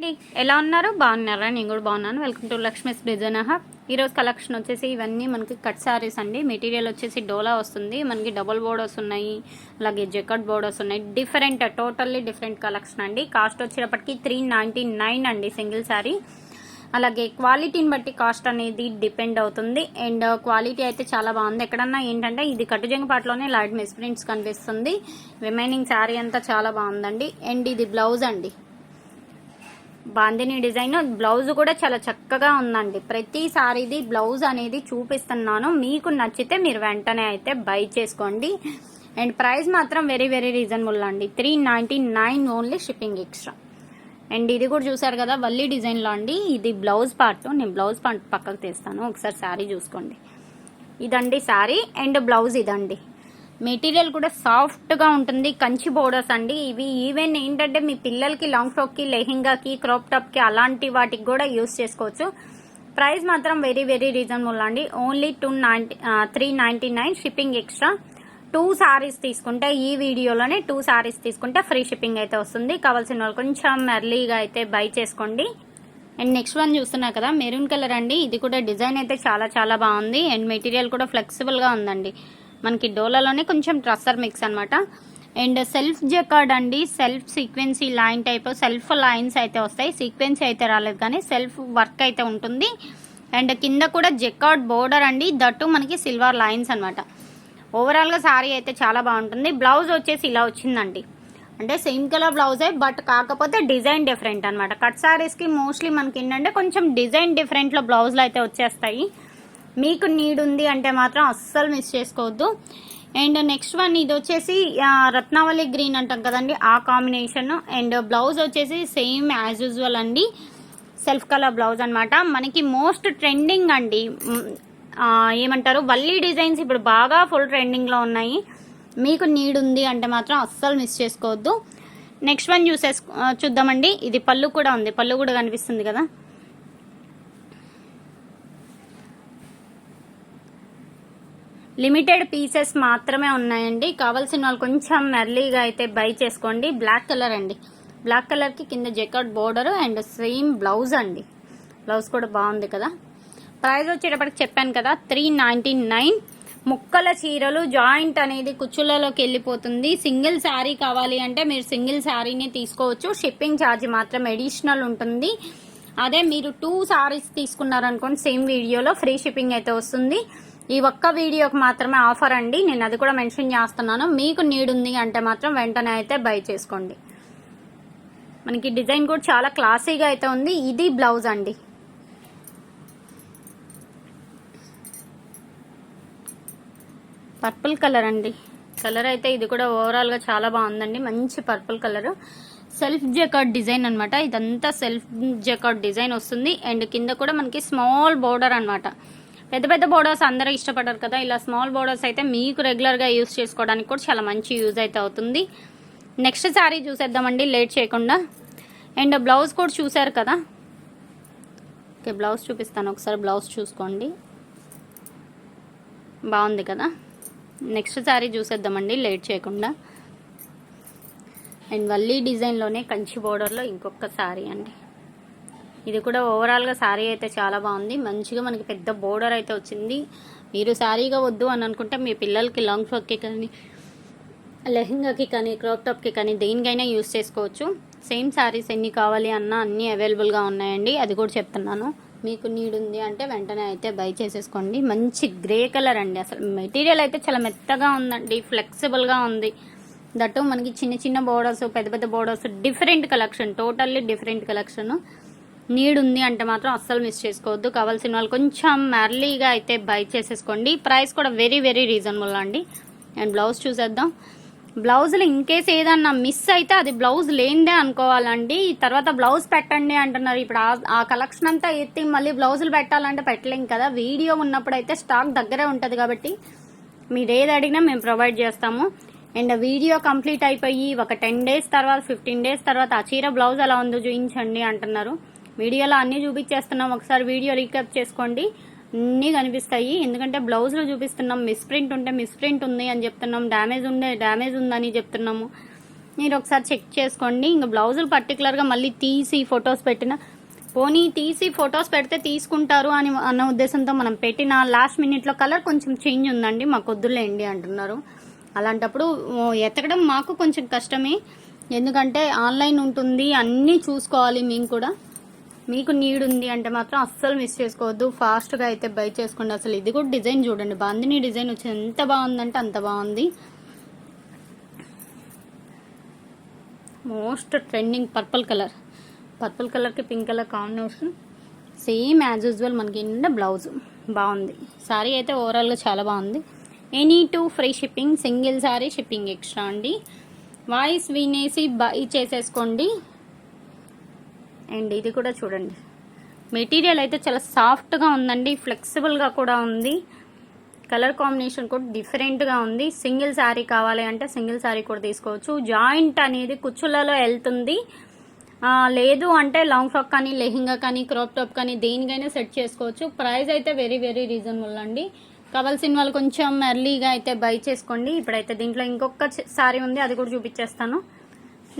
అండి, ఎలా ఉన్నారు? బాగున్నారా? నేను కూడా బాగున్నాను. Welcome to Lakshmi's design hub ఈరోజు కలెక్షన్ వచ్చేసి ఇవన్నీ మనకి కట్ సారీస్ అండి. మెటీరియల్ వచ్చేసి డోలా వస్తుంది. మనకి డబుల్ బోర్డర్స్ ఉన్నాయి. అలాగే జెకట్ బోర్డర్స్ ఉన్నాయి. డిఫరెంట్ టోటల్లీ డిఫరెంట్ కలెక్షన్ అండి. కాస్ట్ వచ్చేటప్పటికి త్రీ నైంటీ నైన్ అండి సింగిల్ శారీ అలాగే క్వాలిటీని బట్టి కాస్ట్ అనేది డిపెండ్ అవుతుంది. అండ్ క్వాలిటీ uh, అయితే చాలా బాగుంది. ఎక్కడన్నా ఏంటంటే ఇది కట్టుజంగపాటులోనే లైట్ మిస్ ప్రింట్స్ కనిపిస్తుంది. రిమైనింగ్ శారీ అంతా చాలా బాగుందండి. అండ్ ఇది బ్లౌజ్ అండి. బాందిని డిజైన్. బ్లౌజ్ కూడా చాలా చక్కగా ఉందండి. ప్రతిసారి ఇది బ్లౌజ్ అనేది చూపిస్తున్నాను. మీకు నచ్చితే మీరు వెంటనే అయితే బై చేసుకోండి. అండ్ ప్రైస్ మాత్రం వెరీ వెరీ రీజనబుల్ అండి. Three ninety nine only shipping extra. And ఇది కూడా చూసారు కదా వల్లి డిజైన్లో అండి. ఇది బ్లౌజ్ పార్ట్. నేను బ్లౌజ్ పార్ట్ పక్కకు తీస్తాను. ఒకసారి శారీ చూసుకోండి. ఇదండి శారీ అండ్ బ్లౌజ్ ఇదండి. మెటీరియల్ కూడా సాఫ్ట్గా ఉంటుంది కంచి బోర్డర్స్ అండి. ఇవి ఈవెన్ ఏంటంటే మీ పిల్లలకి లాంగ్ ఫ్రాక్కి లెహెంగాకి క్రాప్ టాప్కి అలాంటి వాటికి కూడా యూస్ చేసుకోవచ్చు. ప్రైస్ మాత్రం వెరీ వెరీ రీజనబుల్ అండి. Only two ninety three ninety nine shipping extra two saris తీసుకుంటే ఈ వీడియోలోనే టూ సారీస్ తీసుకుంటే ఫ్రీ షిప్పింగ్ అయితే వస్తుంది. కావాల్సిన వాళ్ళు కొంచెం ఎర్లీగా అయితే బై చేసుకోండి. అండ్ నెక్స్ట్ వన్ చూస్తున్నా కదా మెరూన్ కలర్ అండి. ఇది కూడా డిజైన్ అయితే చాలా చాలా బాగుంది. అండ్ మెటీరియల్ కూడా ఫ్లెక్సిబుల్గా ఉందండి. మనకి డోలాలోనే కొంచెం ట్రస్సర్ మిక్స్ అనమాట అండ్ సెల్ఫ్ జకార్డ్ అండి self sequence line type self lines అయితే వస్తాయి. సీక్వెన్సీ అయితే రాలేదు కానీ సెల్ఫ్ వర్క్ అయితే ఉంటుంది. అండ్ కింద కూడా జెకార్డ్ బోర్డర్ అండి దట్టు మనకి సిల్వర్ లైన్స్ అనమాట ఓవరాల్గా సారీ అయితే చాలా బాగుంటుంది. బ్లౌజ్ వచ్చేసి ఇలా వచ్చిందండి. అంటే సేమ్ కలర్ బ్లౌజే బట్ కాకపోతే డిజైన్ డిఫరెంట్ అనమాట కట్ సారీస్కి మోస్ట్లీ మనకి ఏంటంటే కొంచెం డిజైన్ డిఫరెంట్లో బ్లౌజులు అయితే వచ్చేస్తాయి. మీకు నీడ్ ఉంది అంటే మాత్రం అస్సలు మిస్ చేసుకోవద్దు. అండ్ నెక్స్ట్ వన్ ఇది వచ్చేసి రత్నావళి గ్రీన్ అంటాం కదండి ఆ కాంబినేషన్ అండ్ బ్లౌజ్ వచ్చేసి సేమ్ యాజ్ యూజువల్ అండి. సెల్ఫ్ కలర్ బ్లౌజ్ అనమాట మనకి మోస్ట్ ట్రెండింగ్ అండి. ఏమంటారు? వల్లీ డిజైన్స్ ఇప్పుడు బాగా ఫుల్ ట్రెండింగ్లో ఉన్నాయి. మీకు నీడ్ ఉంది అంటే మాత్రం అస్సలు మిస్ చేసుకోవద్దు. నెక్స్ట్ వన్ చూసేస్ చూద్దామండి. ఇది పళ్ళు కూడా ఉంది. పళ్ళు కూడా కనిపిస్తుంది కదా. లిమిటెడ్ పీసెస్ మాత్రమే ఉన్నాయండి. కావాల్సిన వాళ్ళు కొంచెం ఎర్లీగా అయితే బై చేసుకోండి. బ్లాక్ కలర్ అండి. బ్లాక్ కలర్కి కింద jacquard border and same blouse అండి. బ్లౌజ్ కూడా బాగుంది కదా. ప్రైస్ వచ్చేటప్పటికి చెప్పాను కదా త్రీ నైంటీ నైన్ ముక్కల చీరలు జాయింట్ అనేది కుచ్చులలోకి వెళ్ళిపోతుంది. సింగిల్ శారీ కావాలి అంటే మీరు సింగిల్ శారీని తీసుకోవచ్చు. షిప్పింగ్ ఛార్జ్ మాత్రం అడిషనల్ ఉంటుంది. అదే మీరు టూ శారీస్ తీసుకున్నారనుకోండి సేమ్ వీడియోలో ఫ్రీ షిప్పింగ్ అయితే వస్తుంది. ఈ ఒక్క వీడియోకి మాత్రమే ఆఫర్ అండి. నేను అది కూడా మెన్షన్ చేస్తున్నాను. మీకు నీడ్ ఉంది అంటే మాత్రం వెంటనే అయితే బై చేసుకోండి. మనకి డిజైన్ కూడా చాలా క్లాసీగా అయితే ఉంది. ఇది బ్లౌజ్ అండి. పర్పుల్ కలర్ అండి. కలర్ అయితే ఇది కూడా ఓవరాల్గా చాలా బాగుందండి. మంచి purple colour. Self jacquard design అనమాట ఇదంతా సెల్ఫ్ జెకార్డ్ డిజైన్ వస్తుంది. అండ్ కింద కూడా మనకి స్మాల్ బోర్డర్ అనమాట పెద్ద పెద్ద బోర్డర్స్ అందరూ ఇష్టపడరు కదా. ఇలా స్మాల్ బోర్డర్స్ అయితే మీకు రెగ్యులర్గా యూజ్ యూస్ చేసుకోవడానికి కూడా చాలా మంచి యూజ్ అయితే అవుతుంది. నెక్స్ట్ శారీ చూసేద్దామండి లేట్ చేయకుండా. అండ్ బ్లౌజ్ కూడా చూసారు కదా? ఓకే బ్లౌజ్ చూపిస్తాను. ఒకసారి బ్లౌజ్ చూసుకోండి. బాగుంది కదా? నెక్స్ట్ శారీ చూసేద్దామండి లేట్ చేయకుండా. అండ్ వల్లీ డిజైన్లోనే కంచి బోర్డర్లో ఇంకొక శారీ అండి. ఇది కూడా ఓవరాల్గా శారీ అయితే చాలా బాగుంది. మంచిగా మనకి పెద్ద బోర్డర్ అయితే వచ్చింది. మీరు శారీగా వద్దు అని అనుకుంటే మీ పిల్లలకి లాంగ్ ఫ్రాక్కి కానీ లెహంగాకి కానీ క్రాప్ టాప్కి కానీ దేనికైనా యూస్ చేసుకోవచ్చు. సేమ్ శారీస్ ఎన్ని కావాలి అన్నా అన్నీ అవైలబుల్గా ఉన్నాయండి. అది కూడా చెప్తున్నాను. మీకు నీడ్ ఉంది అంటే వెంటనే అయితే బై చేసేసుకోండి. మంచి గ్రే కలర్ అండి. అసలు మెటీరియల్ అయితే చాలా మెత్తగా ఉందండి. ఫ్లెక్సిబుల్గా ఉంది. దట్టు మనకి చిన్న చిన్న బోర్డర్స్ పెద్ద పెద్ద borders different collection totally different collection need ఉంది అంటే మాత్రం అస్సలు మిస్ చేసుకోవద్దు. కావాల్సిన వాళ్ళు కొంచెం ఎర్లీగా అయితే బై చేసేసుకోండి. ప్రైస్ కూడా వెరీ వెరీ రీజనబుల్ అండి. అండ్ బ్లౌజ్ చూసేద్దాం. బ్లౌజులు ఇన్ కేస్ ఏదన్నా మిస్ అయితే అది బ్లౌజ్ లేనిదే అనుకోవాలండి. తర్వాత బ్లౌజ్ పెట్టండి అంటున్నారు. ఇప్పుడు ఆ- ఆ కలెక్షన్ అంతా ఎత్తి మళ్ళీ బ్లౌజులు పెట్టాలంటే పెట్టలేం కదా. వీడియో ఉన్నప్పుడు అయితే స్టాక్ దగ్గరే ఉంటుంది కాబట్టి మీరు ఏది అడిగినా మేము ప్రొవైడ్ చేస్తాము. అండ్ వీడియో కంప్లీట్ అయిపోయి ఒక టెన్ డేస్ తర్వాత ఫిఫ్టీన్ డేస్ తర్వాత ఆ చీర బ్లౌజ్ ఎలా ఉందో చూపించండి అంటున్నారు. వీడియోలో అన్నీ చూపించేస్తున్నాం. ఒకసారి వీడియో రీక్యాప్ చేసుకోండి. అన్నీ కనిపిస్తాయి. ఎందుకంటే బ్లౌజ్లో చూపిస్తున్నాం. మిస్ప్రింట్ ఉంటే మిస్ప్రింట్ ఉంది అని చెప్తున్నాం. డ్యామేజ్ ఉండే డ్యామేజ్ ఉందని చెప్తున్నాము. మీరు ఒకసారి చెక్ చేసుకోండి. ఇంకా బ్లౌజులు పర్టికులర్గా మళ్ళీ తీసి ఫొటోస్ పెట్టిన పోనీ తీసి ఫొటోస్ పెడితే తీసుకుంటారు అని అన్న ఉద్దేశంతో మనం పెట్టిన లాస్ట్ మినిట్లో కలర్ కొంచెం చేంజ్ ఉందండి. మాకు వద్దులేండి అంటున్నారు. అలాంటప్పుడు ఎతకడం మాకు కొంచెం కష్టమే. ఎందుకంటే ఆన్లైన్ ఉంటుంది. అన్నీ చూసుకోవాలి మేము కూడా. మీకు నీడ్ ఉంది అంటే మాత్రం అస్సలు మిస్ చేసుకోవద్దు. ఫాస్ట్గా అయితే బై చేసుకోండి. అసలు ఇది కూడా డిజైన్ చూడండి బాందిని డిజైన్ వచ్చి ఎంత బాగుందంటే అంత బాగుంది. Most trending purple colour purple కలర్కి pink colour combination same as usual మనకి నిండా బ్లౌజ్ బాగుంది. శారీ అయితే ఓవరాల్గా చాలా బాగుంది. Any two free shipping single sari shipping extra అండి. వాయిస్ వినేసి బై చేసేసుకోండి. అండ్ ఇది కూడా చూడండి. మెటీరియల్ అయితే చాలా సాఫ్ట్గా ఉందండి ఫ్లెక్సిబుల్గా కూడా ఉంది. కలర్ కాంబినేషన్ కూడా డిఫరెంట్గా ఉంది. సింగిల్ శారీ కావాలి అంటే సింగిల్ శారీ కూడా తీసుకోవచ్చు. జాయింట్ అనేది కుచ్చులలో వెళ్తుంది. లేదు అంటే లాంగ్ ఫ్రాక్ కానీ లెహింగా కానీ క్రాప్ టాప్ కానీ దేనికైనా సెట్ చేసుకోవచ్చు. ప్రైస్ అయితే వెరీ వెరీ రీజనబుల్ అండి. కావాల్సిన వాళ్ళు కొంచెం ఎర్లీగా అయితే బై చేసుకోండి. ఇప్పుడైతే దీంట్లో ఇంకొక శారీ ఉంది అది కూడా చూపించేస్తాను.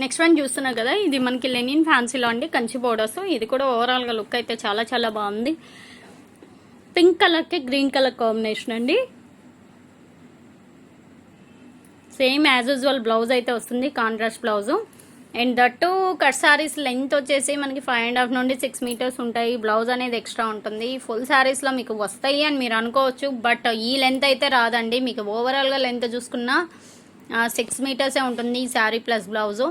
నెక్స్ట్ వన్ చూస్తున్నారు కదా ఇది మనకి లెనిన్ ఫ్యాన్సీలో అండి కంచి బోర్డర్స్ ఇది కూడా ఓవరాల్గా లుక్ అయితే చాలా చాలా బాగుంది. పింక్ కలర్కి గ్రీన్ కలర్ కాంబినేషన్ అండి. సేమ్ యాజ్ యూజువల్ బ్లౌజ్ అయితే వస్తుంది contrast blouse and that cut saris length వచ్చేసి మనకి ఫైవ్ అండ్ హాఫ్ నుండి సిక్స్ మీటర్స్ ఉంటాయి. బ్లౌజ్ అనేది ఎక్స్ట్రా ఉంటుంది. ఫుల్ శారీస్లో మీకు వస్తాయి అని మీరు అనుకోవచ్చు బట్ ఈ లెంత్ అయితే రాదండి. మీకు ఓవరాల్గా లెంత్ చూసుకున్నా సిక్స్ మీటర్సే ఉంటుంది ఈ శారీ ప్లస్ బ్లౌజు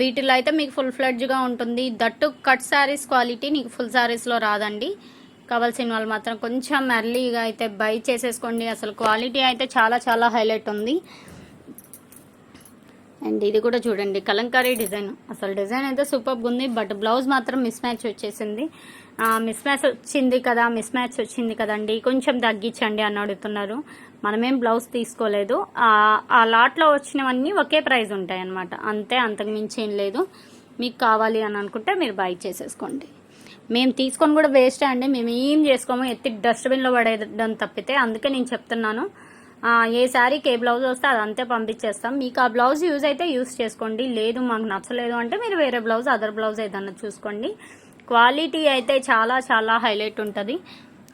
వీటిలో అయితే మీకు ఫుల్ ఫ్లెడ్జ్గా ఉంటుంది. దట్టు కట్ శారీస్ క్వాలిటీ నీకు ఫుల్ శారీస్లో రాదండి. కావాల్సిన వాళ్ళు మాత్రం కొంచెం ఎర్లీగా అయితే బై చేసేసుకోండి. అసలు క్వాలిటీ అయితే చాలా చాలా హైలైట్ ఉంది. అండ్ ఇది కూడా చూడండి కలంకారీ డిజైన్. అసలు డిజైన్ అయితే సూపర్గా ఉంది బట్ బ్లౌజ్ మాత్రం మిస్ మ్యాచ్ వచ్చేసింది. మిస్ మ్యాచ్ వచ్చింది కదా మిస్ మ్యాచ్ వచ్చింది కదండి. కొంచెం తగ్గించండి అని అడుగుతున్నారు. మనమేం బ్లౌజ్ తీసుకోలేదు. ఆ- లాట్లో వచ్చినవన్నీ ఒకే ప్రైస్ ఉంటాయి అన్నమాట అంతే అంతకు మించి ఏం లేదు. మీకు కావాలి అని అనుకుంటే మీరు బై చేసేసుకోండి. మేము తీసుకొని కూడా వేస్టే అండి. మేము ఏం చేసుకోము. ఎత్తి డస్ట్బిన్లో పడేయడం తప్పితే. అందుకే నేను చెప్తున్నాను. ఏ శారీకి ఏ బ్లౌజ్ వస్తే అది అంతే పంపించేస్తాం. మీకు ఆ బ్లౌజ్ యూజ్ అయితే యూజ్ చేసుకోండి. లేదు మాకు నచ్చలేదు అంటే మీరు వేరే బ్లౌజ్ అదర్ బ్లౌజ్ ఏదన్నా చూసుకోండి. క్వాలిటీ అయితే చాలా చాలా హైలైట్ ఉంటుంది.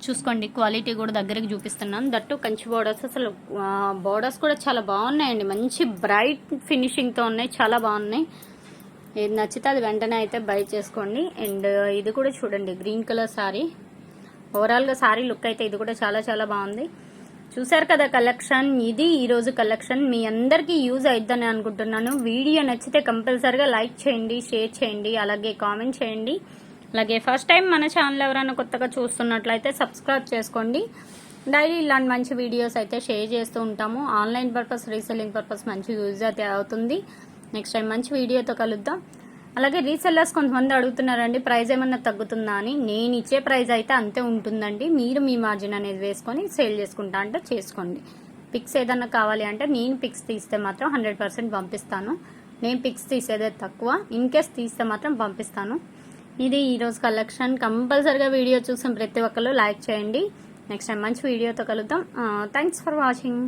చూసుకోండి క్వాలిటీ కూడా దగ్గరికి చూపిస్తున్నాను. దట్టు కంచి బోర్డర్స్ అసలు బోర్డర్స్ కూడా చాలా బాగున్నాయండి. మంచి బ్రైట్ ఫినిషింగ్తో ఉన్నాయి చాలా బాగున్నాయి. ఏది నచ్చితే అది వెంటనే అయితే బై చేసుకోండి. అండ్ ఇది కూడా చూడండి గ్రీన్ కలర్ శారీ ఓవరాల్గా శారీ లుక్ అయితే ఇది కూడా చాలా చాలా బాగుంది. చూసారు కదా కలెక్షన్ ఇది ఈరోజు కలెక్షన్ మీ అందరికీ యూజ్ అయిద్దని అనుకుంటున్నాను. వీడియో నచ్చితే కంపల్సరిగా లైక్ చేయండి షేర్ చేయండి అలాగే కామెంట్ చేయండి. అలాగే ఫస్ట్ టైం మన ఛానల్ ఎవరైనా కొత్తగా చూస్తున్నట్లయితే సబ్స్క్రైబ్ చేసుకోండి. డైలీ ఇలాంటి మంచి వీడియోస్ అయితే షేర్ చేస్తూ ఉంటాము. ఆన్లైన్ పర్పస్ రీసెల్లింగ్ పర్పస్ మంచి యూజ్ అయితే అవుతుంది. నెక్స్ట్ టైం మంచి వీడియోతో కలుద్దాం. అలాగే రీసెల్లర్స్ కొంతమంది అడుగుతున్నారండి ప్రైస్ ఏమన్నా తగ్గుతుందా? అని. నేను ఇచ్చే ప్రైస్ అయితే అంతే ఉంటుందండి. మీరు మీ మార్జిన్ అనేది వేసుకొని సేల్ చేసుకుంటా అంటే చేసుకోండి. పిక్స్ ఏదన్నా కావాలి అంటే నేను పిక్స్ తీస్తే మాత్రం హండ్రెడ్ పర్సెంట్ పంపిస్తాను. నేను పిక్స్ తీసేదే తక్కువ. ఇన్ కేస్ తీస్తే మాత్రం పంపిస్తాను. ఇది ఈరోజు కలెక్షన్. కంపల్సరిగా వీడియో చూసిన ప్రతి ఒక్కరు లైక్ చేయండి. నెక్స్ట్ టైం మంచి వీడియోతో కలుద్దాం. Thanks for watching